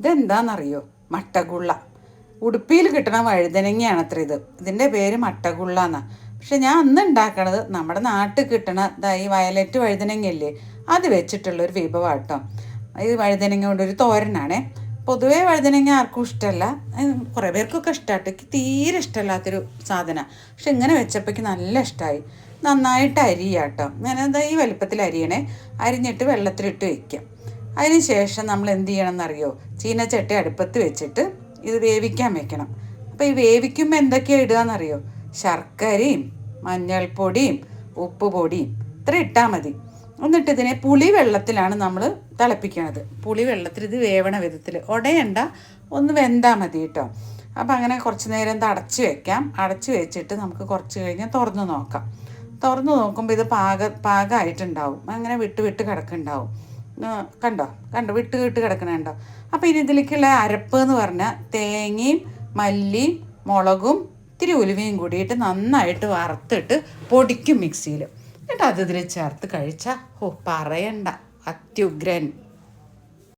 ഇതെന്താണെന്നറിയോ മട്ടകുള്ള. ഉടുപ്പിയിൽ കിട്ടണ വഴുതനങ്ങയാണ് അത്ര ഇത്. ഇതിന്റെ പേര് മട്ടകുള്ള എന്നാണ് പക്ഷെ ഞാൻ അന്ന് ഉണ്ടാക്കണത് നമ്മുടെ നാട്ടിൽ കിട്ടണ ഈ വയലറ്റ് വഴുതനങ്ങയില്ലേ? അത് വെച്ചിട്ടുള്ള ഒരു വിഭവം കേട്ടോ ഈ വഴുതനങ്ങ ഒരു തോരനാണേ. പൊതുവേ വഴുതനങ്ങ ആർക്കും ഇഷ്ടമല്ല കുറേ പേർക്കൊക്കെ ഇഷ്ടമാട്ടോ എനിക്ക് തീരെ ഇഷ്ടമല്ലാത്തൊരു സാധനമാണ് പക്ഷെ ഇങ്ങനെ വെച്ചപ്പോഴേക്ക് നല്ല ഇഷ്ടമായി നന്നായിട്ട് അരിയാട്ടോ. ഞാൻ എന്താ ഈ വലുപ്പത്തിൽ അരിയണേ. അരിഞ്ഞിട്ട് വെള്ളത്തിലിട്ട് വെക്കാം അതിന് ശേഷം നമ്മൾ എന്ത് ചെയ്യണം എന്നറിയോ ചീനച്ചട്ടി അടുപ്പത്ത് വെച്ചിട്ട് ഇത് വേവിക്കാൻ വെക്കണം. അപ്പോൾ ഈ വേവിക്കുമ്പോൾ എന്തൊക്കെയാണ് ഇടുക എന്നറിയോ ശർക്കരയും മഞ്ഞൾപ്പൊടിയും ഉപ്പ് പൊടിയും ഇത്ര ഇട്ടാൽ മതി. എന്നിട്ട് ഇതിനെ പുളി വെള്ളത്തിലാണ് നമ്മൾ തിളപ്പിക്കണത്. പുളി വെള്ളത്തിൽ ഇത് വേവണ വിധത്തിൽ. ഉടയണ്ട ഒന്ന് വെന്താൽ മതി കേട്ടോ. അപ്പോൾ അങ്ങനെ കുറച്ച് നേരം ഇത് അടച്ച് വെക്കാം. അടച്ച് വെച്ചിട്ട് നമുക്ക് കുറച്ച് കഴിഞ്ഞാൽ തുറന്ന് നോക്കാം. തുറന്ന് നോക്കുമ്പോൾ ഇത് പാക പാകമായിട്ടുണ്ടാവും. അങ്ങനെ വിട്ട് വിട്ട് കിടക്കുന്നുണ്ടാവും. കണ്ടോ? കണ്ടോ? വിട്ട് വിട്ട് കിടക്കണുണ്ടോ അപ്പോൾ ഇനി ഇതിലേക്കുള്ള അരപ്പ് എന്ന് പറഞ്ഞാൽ തേങ്ങയും മല്ലിയും മുളകും ഇത്തിരി ഉലുവയും കൂടിയിട്ട് നന്നായിട്ട് വറുത്തിട്ട് പൊടിക്കും മിക്സിയിൽ എന്നിട്ട് അത് ഇതിൽ ചേർത്ത് കഴിച്ചാൽ ഓ പറയണ്ട. അത്യുഗ്രൻ.